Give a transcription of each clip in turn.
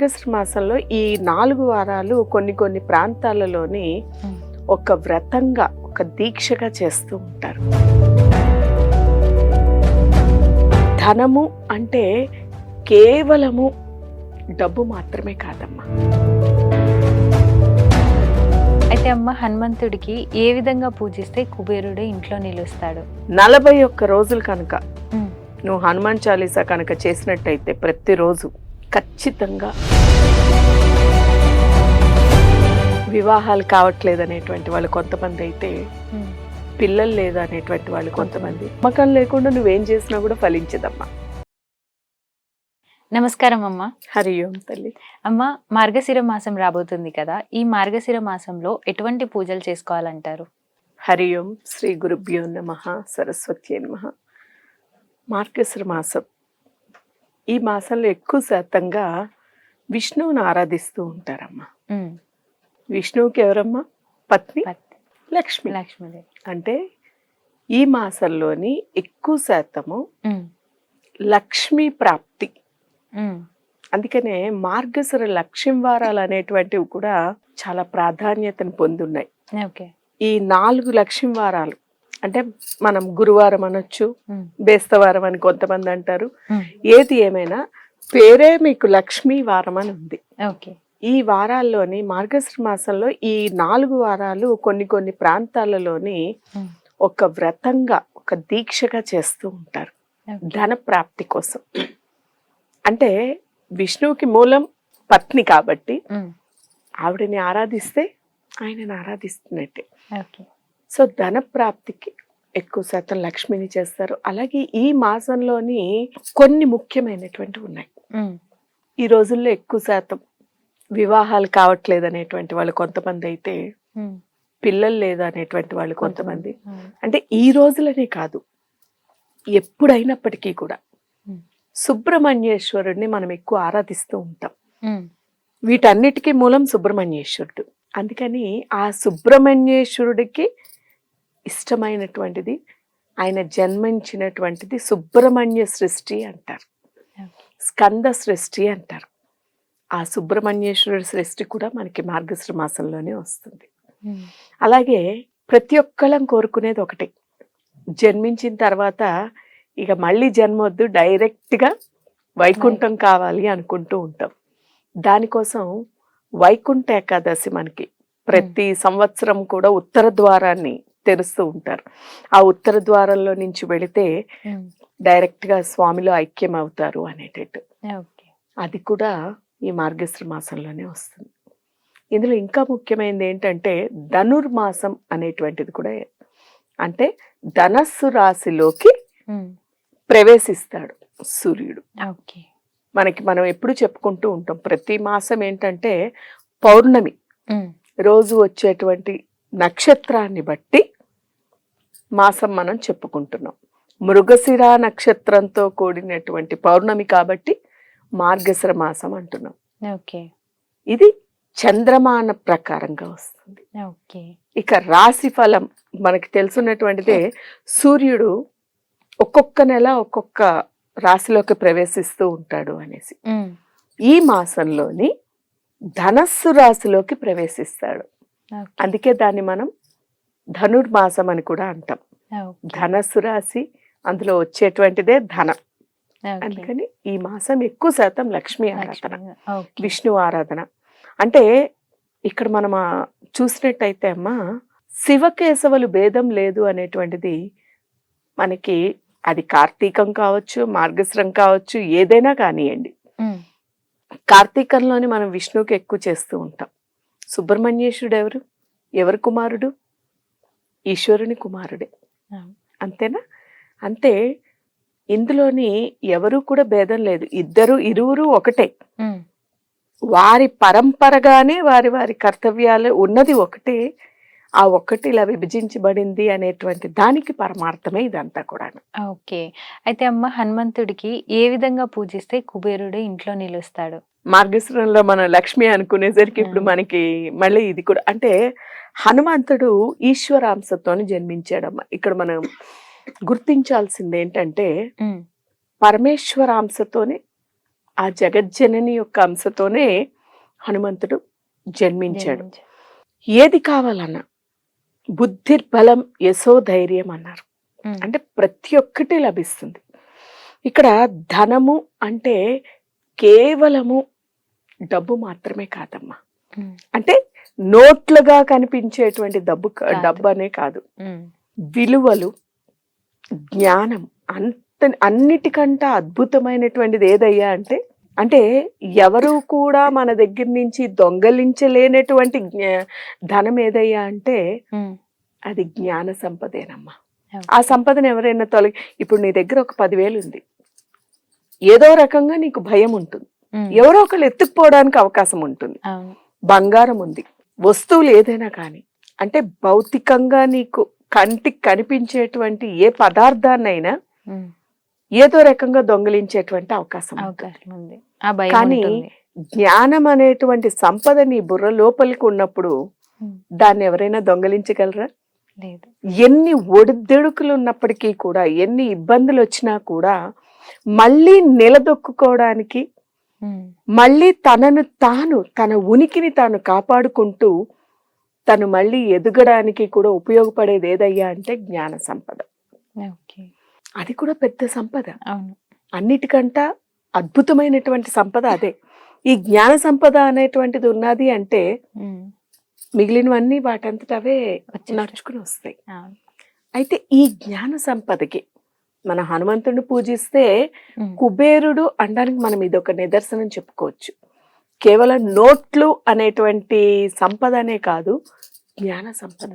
మార్గశిర మాసంలో ఈ నాలుగు వారాలు కొన్ని కొన్ని ప్రాంతాలలోని. ఒక వ్రతంగా ఒక దీక్షగా చేస్తూ ఉంటారు. ధనము అంటే కేవలము డబ్బు మాత్రమే కాదమ్మా. అయితే అమ్మ హనుమంతుడికి ఏ విధంగా పూజిస్తే కుబేరుడు ఇంట్లో నిలుస్తాడు? నలభై ఒక్క రోజులు కనుక నువ్వు హనుమాన్ చాలీసా కనుక చేసినట్టయితే ప్రతిరోజు ఖచ్చితంగా వివాహాలు కావట్లేదు అనేటువంటి వాళ్ళు కొంతమంది అయితే. పిల్లలు లేదు అనేటువంటి వాళ్ళు కొంతమంది. నమ్మకం లేకుండా నువ్వేం చేసినా కూడా ఫలించదమ్మా. నమస్కారం అమ్మ. హరి ఓం తల్లి. అమ్మ మార్గశిర మాసం రాబోతుంది కదా ఈ మార్గశిర మాసంలో ఎటువంటి పూజలు చేసుకోవాలంటారు? హరి ఓం శ్రీ గురుభ్యో నమ సరస్వతి నమ. మార్గశిర మాసం ఈ మాసంలో ఎక్కువ శాతంగా విష్ణువుని ఆరాధిస్తూ ఉంటారమ్మా. విష్ణువుకి ఎవరమ్మా? పత్ని? పత్- లక్ష్మి. లక్ష్మీదేవి. అంటే ఈ మాసంలోని ఎక్కువ శాతము లక్ష్మీ ప్రాప్తి. అందుకనే మార్గశిర లక్ష్యం వారాలు అనేటువంటివి కూడా చాలా ప్రాధాన్యతను పొందున్నాయి. ఓకే. ఈ నాలుగు లక్ష్యం వారాలు అంటే మనం గురువారం అనొచ్చు బేస్తవారం అని కొంతమంది అంటారు. ఏది ఏమైనా పేరే మీకు లక్ష్మీ వారం అని ఉంది. ఓకే. ఈ వారాల్లోని మార్గశిర మాసంలో ఈ నాలుగు వారాలు కొన్ని కొన్ని ప్రాంతాలలోని ఒక వ్రతంగా ఒక దీక్షగా చేస్తూ ఉంటారు. ధన ప్రాప్తి కోసం. అంటే విష్ణువుకి మూలం పత్ని కాబట్టి ఆవిడని ఆరాధిస్తే ఆయనని ఆరాధిస్తున్నట్టే. ఓకే. సో ధన ప్రాప్తికి ఎక్కువ శాతం లక్ష్మిని చేస్తారు. అలాగే ఈ మాసంలోని కొన్ని ముఖ్యమైనటువంటి ఉన్నాయి. ఈ రోజుల్లో ఎక్కువ శాతం వివాహాలు కావట్లేదు అనేటువంటి వాళ్ళు కొంతమంది అయితే పిల్లలు లేదు అనేటువంటి వాళ్ళు కొంతమంది. అంటే ఈ రోజులనే కాదు. ఎప్పుడైనప్పటికీ కూడా సుబ్రహ్మణ్యేశ్వరుడిని మనం ఎక్కువ ఆరాధిస్తూ ఉంటాం. వీటన్నిటికీ మూలం సుబ్రహ్మణ్యేశ్వరుడు. అందుకని ఆ సుబ్రహ్మణ్యేశ్వరుడికి ఇష్టమైనటువంటిది ఆయన జన్మించినటువంటిది సుబ్రహ్మణ్య సృష్టి అంటారు. స్కంద సృష్టి అంటారు. ఆ సుబ్రహ్మణ్యేశ్వరుడి సృష్టి కూడా మనకి మార్గశ్ర మాసంలోనే వస్తుంది అలాగే ప్రతి ఒక్కళ్ళం కోరుకునేది ఒకటే. జన్మించిన తర్వాత ఇక మళ్ళీ జన్మొద్దు డైరెక్ట్గా వైకుంఠం కావాలి అనుకుంటూ ఉంటాం. దానికోసం వైకుంఠ ఏకాదశి మనకి ప్రతి సంవత్సరం కూడా ఉత్తర ద్వారాన్ని తెరుస్తూ ఉంటారు. ఆ ఉత్తర ద్వారంలో నుంచి వెళితే ఉమ్, డైరెక్ట్గా స్వామిలో ఐక్యం అవుతారు అనేటట్టు. ఓకే. అది కూడా ఈ మార్గశ్ర మాసంలోనే వస్తుంది. ఇందులో ఇంకా ముఖ్యమైనది ఏంటంటే ధనుర్మాసం అనేటువంటిది కూడా అంటే ధనస్సు రాశిలోకి ప్రవేశిస్తాడు సూర్యుడు. ఓకే. మనకి మనం ఎప్పుడు చెప్పుకుంటూ ఉంటాం ప్రతి మాసం ఏంటంటే పౌర్ణమి రోజు వచ్చేటువంటి నక్షత్రాన్ని బట్టి మాసం మనం చెప్పుకుంటున్నాం. మృగశిర నక్షత్రంతో కూడినటువంటి పౌర్ణమి కాబట్టి మార్గశిర మాసం అంటున్నాం. ఓకే. ఇది చంద్రమాన ప్రకారంగా వస్తుంది. ఓకే. ఇక రాశి ఫలం మనకి తెలుసున్నటువంటిదే సూర్యుడు ఒక్కొక్క నెల ఒక్కొక్క రాశిలోకి ప్రవేశిస్తూ ఉంటాడు అనేసి. ఈ మాసంలోని ధనస్సు రాశిలోకి ప్రవేశిస్తాడు. అందుకే దాన్ని మనం ధనుర్మాసం అని కూడా అంటాం. ఓకే. ధనస్సు రాశి అందులో వచ్చేటువంటిదే ధనం. ఓకే. అందుకని ఈ మాసం ఎక్కువ శాతం లక్ష్మీ ఆరాధన ఓకే. విష్ణు ఆరాధన. అంటే ఇక్కడ మనం చూసినట్టయితే అమ్మా శివకేశవులు భేదం లేదు అనేటువంటిది మనకి అది కార్తీకం కావచ్చు మార్గశ్రం కావచ్చు ఏదైనా కానివ్వండి ఉమ్, కార్తీకంలోని మనం విష్ణువుకి ఎక్కువ చేస్తూ ఉంటాం. సుబ్రహ్మణ్యేశ్వరుడు ఎవరు? ఎవరు కుమారుడు? ఈశ్వరుని కుమారుడే. అంతేనా? అంతే ఇందులోని ఎవరు కూడా భేదం లేదు. ఇద్దరు ఇరువురు ఒకటే. వారి పరంపరగానే వారి వారి కర్తవ్యాలు ఉన్నది ఒకటే. ఆ ఒక్కటి ఇలా విభజించబడింది అనేటువంటి దానికి పరమార్థమే ఇదంతా కూడా ఓకే. అయితే అమ్మ హనుమంతుడికి ఏ విధంగా పూజిస్తే కుబేరుడు ఇంట్లో నిలుస్తాడు? మార్గశ్రంలో మనం లక్ష్మి అనుకునేసరికి ఇప్పుడు. మనకి మళ్ళీ ఇది కూడా అంటే హనుమంతుడు ఈశ్వరాంశతోని జన్మించాడమ్మ. ఇక్కడ మనం గుర్తించాల్సింది ఏంటంటే ఉమ్, పరమేశ్వరాంశతోని ఆ జగజ్జనని యొక్క అంశతోనే హనుమంతుడు జన్మించాడు. ఏది కావాలన్నా బుద్ధిర్బలం యశో ధైర్యం అన్నారు. అంటే ప్రతి ఒక్కటి లభిస్తుంది. ఇక్కడ ధనము అంటే కేవలము డబ్బు మాత్రమే కాదమ్మా. అంటే నోట్లుగా కనిపించేటువంటి డబ్బు. డబ్బు అనే కాదు. విలువలు జ్ఞానం అంత అన్నిటికంటే అద్భుతమైనటువంటిది ఏదయ్యా అంటే అంటే ఎవరు కూడా మన దగ్గర నుంచి దొంగలించలేనటువంటి జ్ఞా- ధనం ఏదయ్యా అంటే అది జ్ఞాన సంపదేనమ్మా. ఆ సంపదను ఎవరైనా తొలగి ఇప్పుడు నీ దగ్గర ఒక పదివేలు ఉంది ఏదో రకంగా నీకు భయం ఉంటుంది. ఎవరో ఒకళ్ళు ఎత్తుకుపోవడానికి అవకాశం ఉంటుంది. బంగారం ఉంది. వస్తువులు ఏదైనా కానీ అంటే భౌతికంగా నీకు కంటికి కనిపించేటువంటి ఏ పదార్థాన్నైనా ఏదో రకంగా దొంగిలించేటువంటి అవకాశం ఉంది. కానీ. జ్ఞానం అనేటువంటి సంపద నీ బుర్ర లోపలికి ఉన్నప్పుడు దాన్ని ఎవరైనా దొంగలించగలరా? లేదు. ఎన్ని ఒడిదుడుకులు ఉన్నప్పటికీ కూడా ఎన్ని ఇబ్బందులు వచ్చినా కూడా మళ్ళీ నిలదొక్కుకోవడానికి మళ్ళీ తనను తాను తన ఉనికిని తాను కాపాడుకుంటూ తను మళ్ళీ ఎదగడానికి కూడా ఉపయోగపడేది ఏదయ్యా అంటే జ్ఞాన సంపద. అది కూడా పెద్ద సంపద. అన్నిటికంట అద్భుతమైనటువంటి సంపద అదే. ఈ జ్ఞాన సంపద అనేటువంటిది ఉన్నది అంటే మిగిలినవన్నీ వాటంతట అవే వచ్చేస్తాయి. నడుచుకుని వస్తాయి. అయితే ఈ జ్ఞాన సంపదకి మన హనుమంతుడిని పూజిస్తే కుబేరుడు అనడానికి మనం ఇది ఒక నిదర్శనం చెప్పుకోవచ్చు. కేవలం నోట్లు అనేటువంటి సంపద అనే కాదు జ్ఞాన సంపద.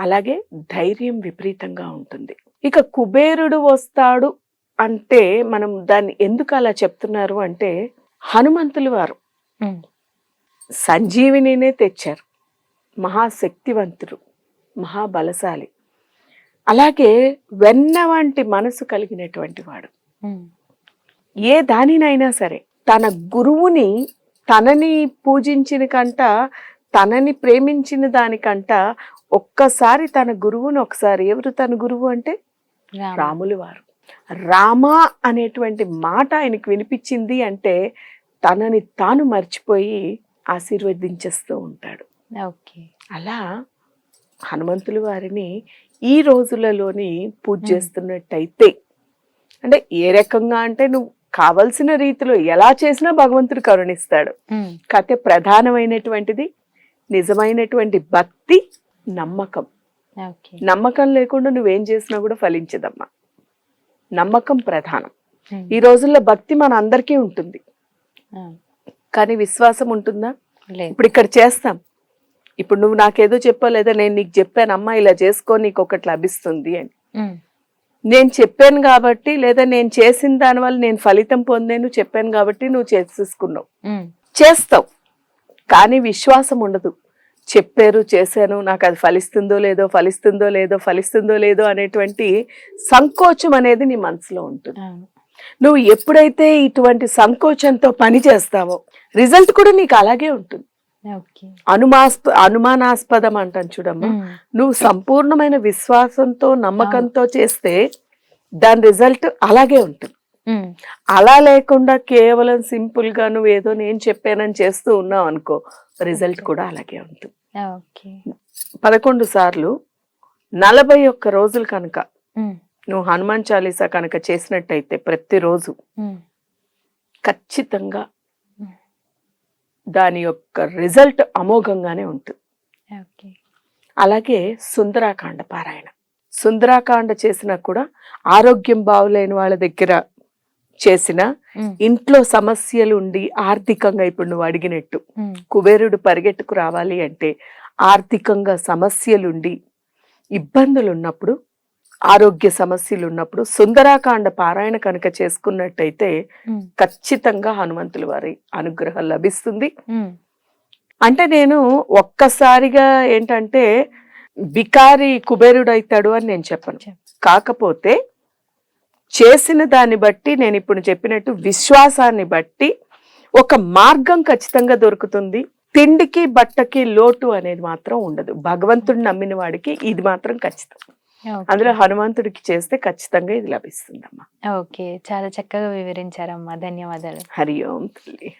అలాగే ధైర్యం విపరీతంగా ఉంటుంది. ఇక కుబేరుడు వస్తాడు అంటే మనం దాన్ని ఎందుకు అలా చెప్తున్నారు అంటే హనుమంతులు వారు సంజీవినినే తెచ్చారు. మహాశక్తివంతుడు మహాబలశాలి. అలాగే వెన్న వంటి మనసు కలిగినటువంటి వాడు. ఏ దానినైనా సరే తన గురువుని తనని పూజించిన కంట తనని ప్రేమించిన దానికంట ఒక్కసారి తన గురువుని ఒకసారి ఎవరు తన గురువు అంటే? రామ. రాములు వారు. రామ అనేటువంటి మాట ఆయనకు వినిపించింది అంటే తనని తాను మర్చిపోయి ఆశీర్వదించేస్తూ ఉంటాడు. ఓకే. అలా హనుమంతుల వారిని ఈ రోజులలోని పూజ. చేస్తున్నట్టయితే అంటే ఏ రకంగా అంటే నువ్వు కావలసిన రీతిలో ఎలా చేసినా భగవంతుడు కరుణిస్తాడు. కాకపోతే ప్రధానమైనటువంటిది నిజమైనటువంటి భక్తి నమ్మకం. నమ్మకం లేకుండా నువ్వేం చేసినా కూడా ఫలించదమ్మా. నమ్మకం ప్రధానం. ఈ రోజుల్లో భక్తి మన అందరికీ ఉంటుంది. కానీ విశ్వాసం ఉంటుందా? ఇప్పుడు ఇక్కడ చేస్తాం. ఇప్పుడు నువ్వు నాకేదో చెప్పావు లేదా నేను నీకు చెప్పాను అమ్మా ఇలా చేసుకో నీకు ఒకటి లభిస్తుంది అని. నేను చెప్పాను కాబట్టి లేదా నేను చేసిన దానివల్ల నేను ఫలితం పొందాను చెప్పాను కాబట్టి నువ్వు చేసేసుకున్నావు. చేస్తావు. కానీ విశ్వాసం ఉండదు. చెప్పారు చేశాను నాకు అది ఫలిస్తుందో లేదో ఫలిస్తుందో లేదో ఫలిస్తుందో లేదో అనేటువంటి సంకోచం అనేది నీ మనసులో ఉంటుంది. నువ్వు ఎప్పుడైతే ఇటువంటి సంకోచంతో పని చేస్తావో రిజల్ట్ కూడా నీకు అలాగే ఉంటుంది. అనుమాస్ప అనుమానాస్పదం అంటాను చూడమ్మా నువ్వు సంపూర్ణమైన విశ్వాసంతో నమ్మకంతో చేస్తే దాని రిజల్ట్ అలాగే ఉంటుంది. అలా లేకుండా కేవలం సింపుల్గా నువ్వు ఏదో నేను చెప్పానని చేస్తూ ఉన్నావు అనుకో రిజల్ట్. కూడా అలాగే ఉంటుంది. ఓకే. పదకొండు సార్లు నలభై ఒక్క రోజులు కనుక నువ్వు హనుమాన్ చాలీసా కనుక చేసినట్టయితే ప్రతిరోజు ఖచ్చితంగా. దాని యొక్క రిజల్ట్ అమోఘంగానే ఉంటుంది. అలాగే సుందరాకాండ పారాయణ. సుందరాకాండ చేసినా కూడా ఆరోగ్యం బాగులేని వాళ్ళ దగ్గర చేసిన ఇంట్లో సమస్యలు ఉండి ఆర్థికంగా ఇప్పుడు నువ్వు అడిగినట్టు కుబేరుడు పరిగెట్టుకు రావాలి అంటే ఆర్థికంగా సమస్యలుండి ఇబ్బందులు ఉన్నప్పుడు ఆరోగ్య సమస్యలు ఉన్నప్పుడు సుందరాకాండ పారాయణ కనుక చేసుకున్నట్టయితే ఖచ్చితంగా హనుమంతుల వారి అనుగ్రహం లభిస్తుంది. అంటే నేను ఒక్కసారిగా ఏంటంటే బికారి కుబేరుడు అవుతాడు అని నేను చెప్పను. చెప్పు. కాకపోతే చేసిన దాన్ని బట్టి నేను ఇప్పుడు చెప్పినట్టు విశ్వాసాన్ని బట్టి ఒక మార్గం ఖచ్చితంగా దొరుకుతుంది. తిండికి బట్టకి లోటు అనేది మాత్రం ఉండదు. భగవంతుడిని నమ్మిన వాడికి ఇది మాత్రం ఖచ్చితం. అందులో హనుమంతుడికి చేస్తే ఖచ్చితంగా ఇది లభిస్తుందమ్మా. ఓకే చాలా చక్కగా వివరించారమ్మా. ధన్యవాదాలు. హరి ఓం తల్లి.